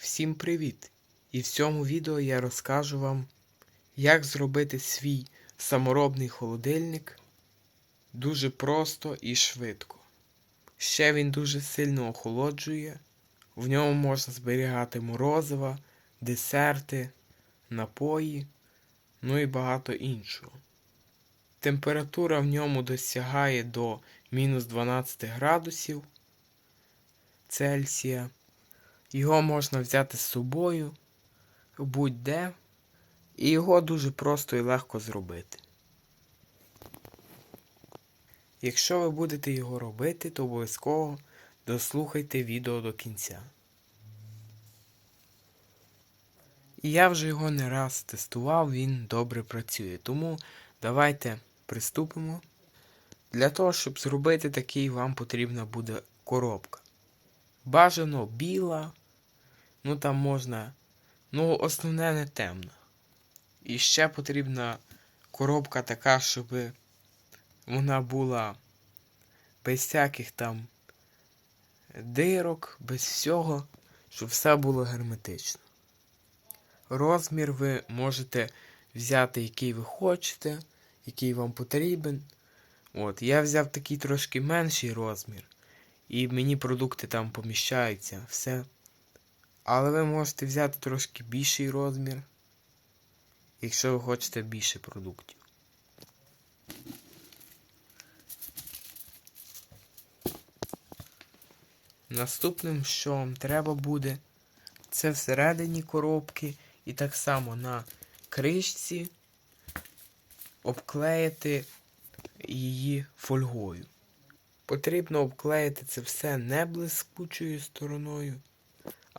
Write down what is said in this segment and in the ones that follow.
Всім привіт! І в цьому відео я розкажу вам, як зробити свій саморобний холодильник дуже просто і швидко. Ще він дуже сильно охолоджує, в ньому можна зберігати морозива, десерти, напої, ну і багато іншого. Температура в ньому досягає до мінус 12 градусів Цельсія. Його можна взяти з собою будь-де, і його дуже просто і легко зробити. Якщо ви будете його робити, то обов'язково дослухайте відео до кінця. І я вже його не раз тестував, він добре працює. Тому давайте приступимо. Для того, щоб зробити такий, вам потрібна буде коробка. Бажано біла, ну там можна, ну основне не темна. І ще потрібна коробка така, щоб вона була без всяких там дирок, без всього, щоб все було герметично. Розмір ви можете взяти, який ви хочете, який вам потрібен. От, я взяв такий трошки менший розмір, і мені продукти там поміщаються, все. Але ви можете взяти трошки більший розмір, якщо ви хочете більше продуктів. Наступним, що вам треба буде, це всередині коробки і так само на кришці обклеїти її фольгою. Потрібно обклеїти це все не блискучою стороною,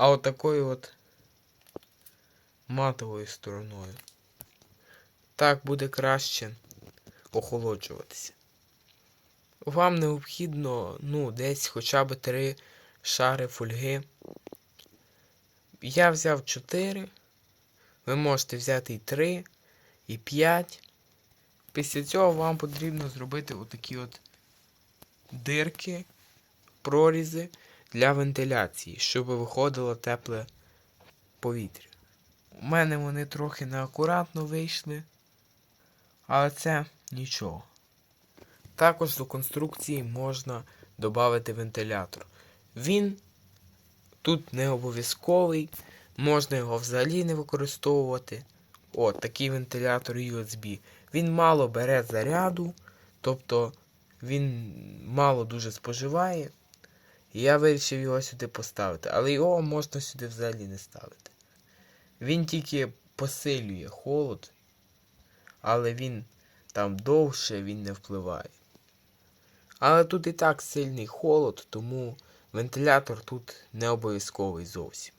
а отакою от матовою стороною. Так буде краще охолоджуватися. Вам необхідно, ну, десь хоча б три шари фольги. Я взяв 4. Ви можете взяти і 3, і 5. Після цього вам потрібно зробити отакі от дирки, прорізи для вентиляції, щоб виходило тепле повітря. У мене вони трохи неакуратно вийшли, але це нічого. Також до конструкції можна додати вентилятор. Він тут не обов'язковий, можна його взагалі не використовувати. От такий вентилятор USB. Він мало бере заряду, тобто він мало дуже споживає. Я вирішив його сюди поставити, але його можна сюди взагалі не ставити. Він тільки посилює холод, але він там довше він не впливає. Але тут і так сильний холод, тому вентилятор тут не обов'язковий зовсім.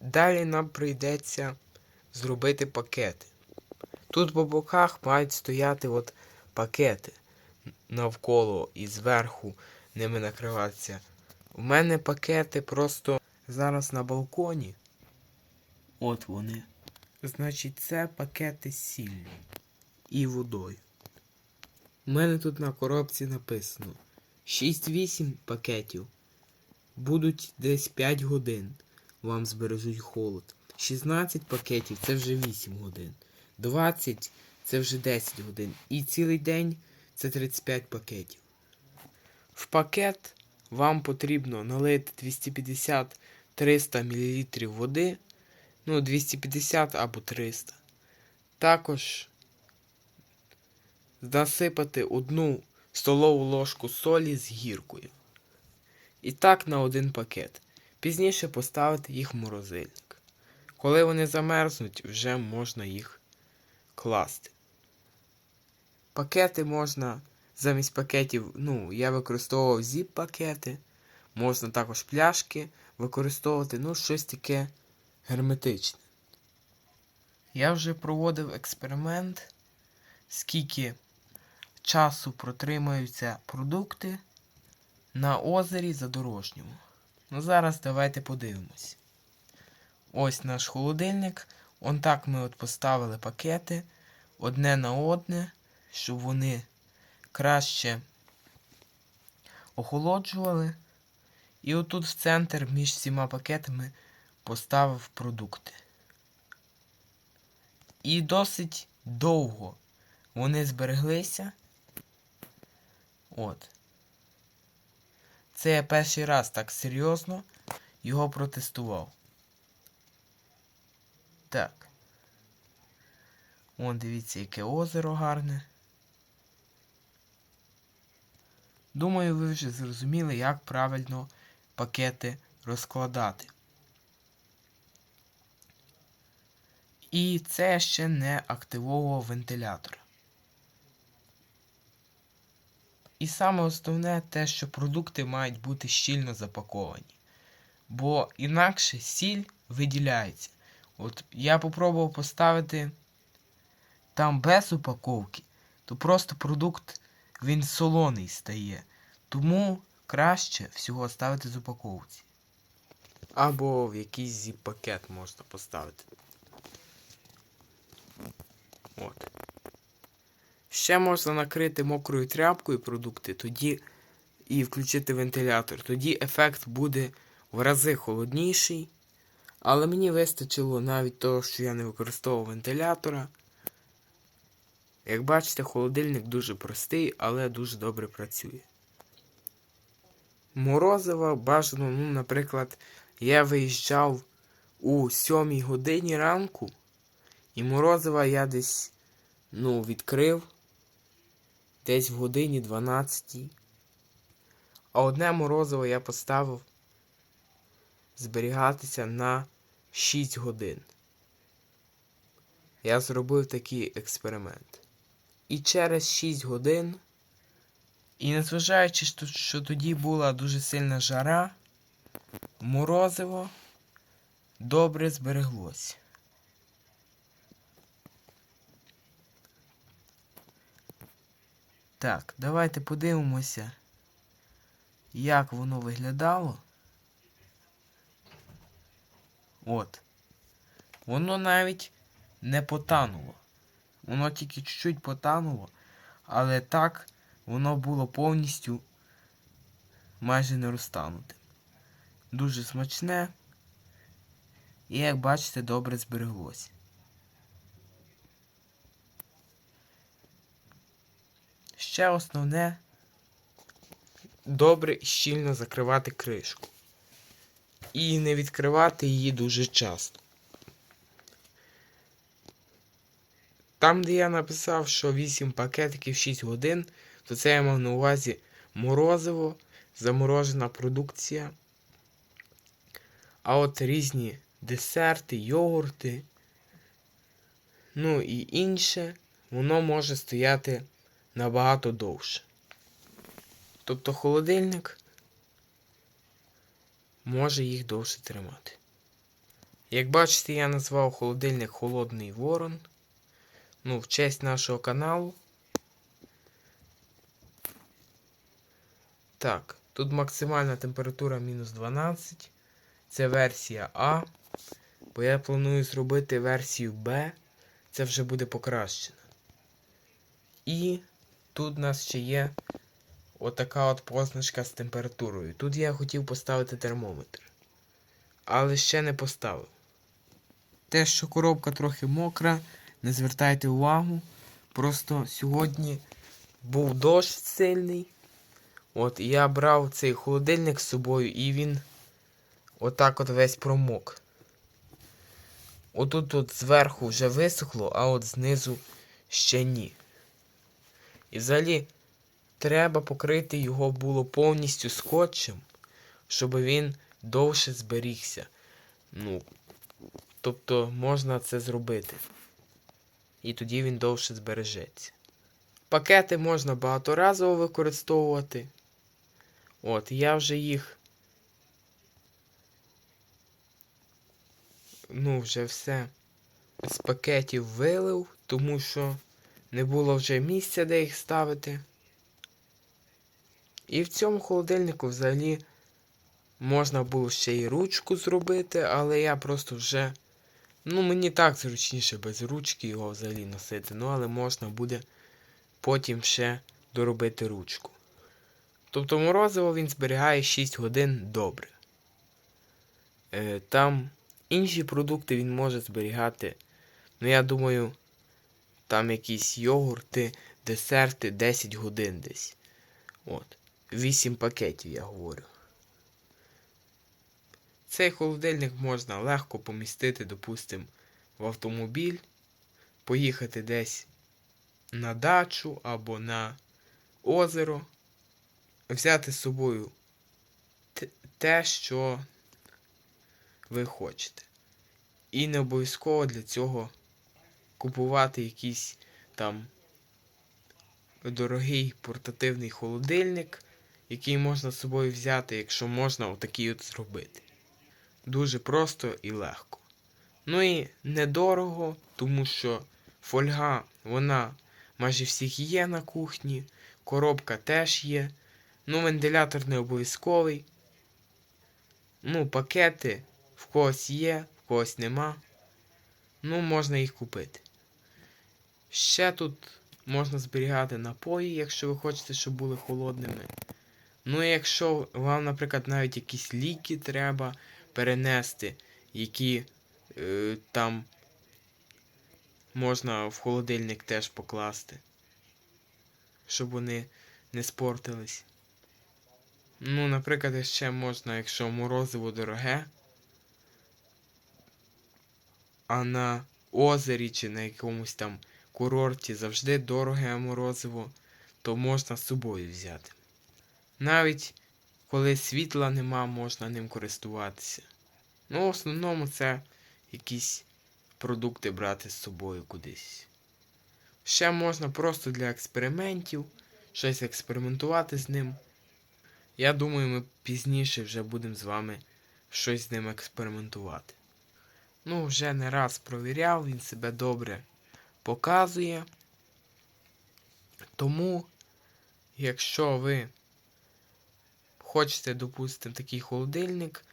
Далі нам прийдеться зробити пакети. Тут по боках мають стояти от пакети навколо і зверху ними накриватися. У мене пакети просто зараз на балконі. От вони. Значить, це пакети з сіллю і водою. У мене тут на коробці написано 6-8 пакетів. Будуть десь 5 годин. Вам збережуть холод. 16 пакетів це вже 8 годин. 20 це вже 10 годин. І цілий день це 35 пакетів. В пакет вам потрібно налити 250-300 мл води. Ну, 250 або 300. Також насипати одну столову ложку солі з гіркою. І так на один пакет. Пізніше поставити їх в морозильник. Коли вони замерзнуть, вже можна їх класти. Пакети можна замість пакетів, ну, я використовував зіп-пакети. Можна також пляшки використовувати, ну, щось таке герметичне. Я вже проводив експеримент, скільки часу протримаються продукти на озері задорожньому. Ну, зараз давайте подивимось. Ось наш холодильник. Он так ми от поставили пакети одне на одне, щоб вони краще охолоджували. І отут в центр між всіма пакетами поставив продукти. І досить довго вони збереглися. От. Це я перший раз так серйозно його протестував. Так. Вон дивіться, яке озеро гарне. Думаю, ви вже зрозуміли, як правильно пакети розкладати. І це ще не активовував вентилятор. І саме основне те, що продукти мають бути щільно запаковані. Бо інакше сіль виділяється. От я попробував поставити там без упаковки, то просто продукт він солоний стає. Тому краще всього ставити з упаковці. Або в якийсь зіп-пакет можна поставити. От. Ще можна накрити мокрою тряпкою продукти, тоді і включити вентилятор. Тоді ефект буде в рази холодніший. Але мені вистачило навіть того, що я не використовував вентилятора. Як бачите, холодильник дуже простий, але дуже добре працює. Морозиво бажано, ну, наприклад, я виїжджав у 7 годині ранку, і морозива я десь ну, відкрив десь в годині 12. А одне морозиво я поставив зберігатися на 6 годин. Я зробив такий експеримент. І через 6 годин, і незважаючи, що, тоді була дуже сильна жара, морозиво добре збереглось. Так, давайте подивимося, як воно виглядало. От. Воно навіть не потануло. Воно тільки чуть-чуть потануло, але так воно було повністю майже не розтанутим. Дуже смачне. І, як бачите, добре збереглося. Ще основне добре і щільно закривати кришку. І не відкривати її дуже часто. Там, де я написав, що 8 пакетиків 6 годин, то це я мав на увазі морозиво, заморожена продукція. А от різні десерти, йогурти, ну і інше, воно може стояти набагато довше. Тобто холодильник може їх довше тримати. Як бачите, я назвав холодильник Холодний Ворон. Ну, в честь нашого каналу. Так, тут максимальна температура мінус 12. Це версія А. Бо я планую зробити версію Б. Це вже буде покращена. І тут у нас ще є отака от позначка з температурою. Тут я хотів поставити термометр. Але ще не поставив. Те, що коробка трохи мокра, не звертайте увагу. Просто сьогодні був дощ сильний. От, я брав цей холодильник з собою і він отак от весь промок. Отут от зверху вже висохло, а от знизу ще ні. І взагалі треба покрити його було повністю скотчем, щоб він довше зберігся. Ну, тобто можна це зробити. І тоді він довше збережеться. Пакети можна багаторазово використовувати. От, я вже їх. Ну, вже все з пакетів вилив, тому що не було вже місця, де їх ставити. І в цьому холодильнику взагалі можна було ще й ручку зробити, але я просто вже. Ну, мені так зручніше без ручки його взагалі носити. Ну, але можна буде потім ще доробити ручку. Тобто морозиво він зберігає 6 годин добре. Е, Там Інші продукти він може зберігати. Ну, я думаю, там якісь йогурти, десерти 10 годин десь. От. 8 пакетів, я говорю. Цей холодильник можна легко помістити, допустимо, в автомобіль, поїхати десь на дачу або на озеро, взяти з собою те- що ви хочете. І не обов'язково для цього купувати якийсь там дорогий портативний холодильник, який можна з собою взяти, якщо можна отакий от зробити. Дуже просто і легко. Ну і недорого, тому що фольга, вона майже всіх є на кухні, коробка теж є. Ну, вентилятор не обов'язковий. Ну, пакети в когось є, в когось нема. Ну, можна їх купити. Ще тут можна зберігати напої, якщо ви хочете, щоб були холодними. Ну, і якщо вам, наприклад, навіть якісь ліки треба перенести, які е, там можна в холодильник теж покласти, щоб вони не спортились. Ну, наприклад, ще можна, якщо морозиво дороге, а на озері чи на якомусь там курорті завжди дороге морозиво, то можна з собою взяти. Навіть коли світла нема, можна ним користуватися. Ну, в основному це якісь продукти брати з собою кудись. Ще можна просто для експериментів, щось експериментувати з ним. Я думаю, ми пізніше вже будемо з вами щось з ним експериментувати. Ну, вже не раз провіряв, він себе добре показує. Тому, якщо ви хочете, допустимо, такий холодильник,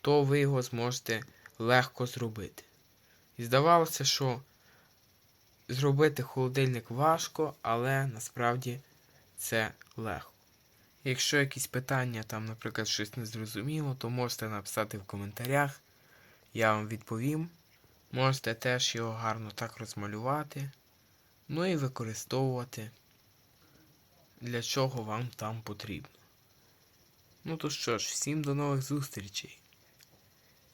то ви його зможете легко зробити. І здавалося, що зробити холодильник важко, але насправді це легко. Якщо якісь питання, там, наприклад, щось не зрозуміло, то можете написати в коментарях, я вам відповім. Можете теж його гарно так розмалювати, ну і використовувати, для чого вам там потрібно. Ну то що ж, всім до нових зустрічей.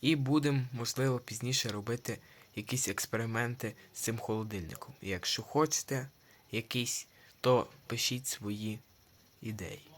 І будемо, можливо, пізніше робити якісь експерименти з цим холодильником. Якщо хочете якісь, то пишіть свої ідеї.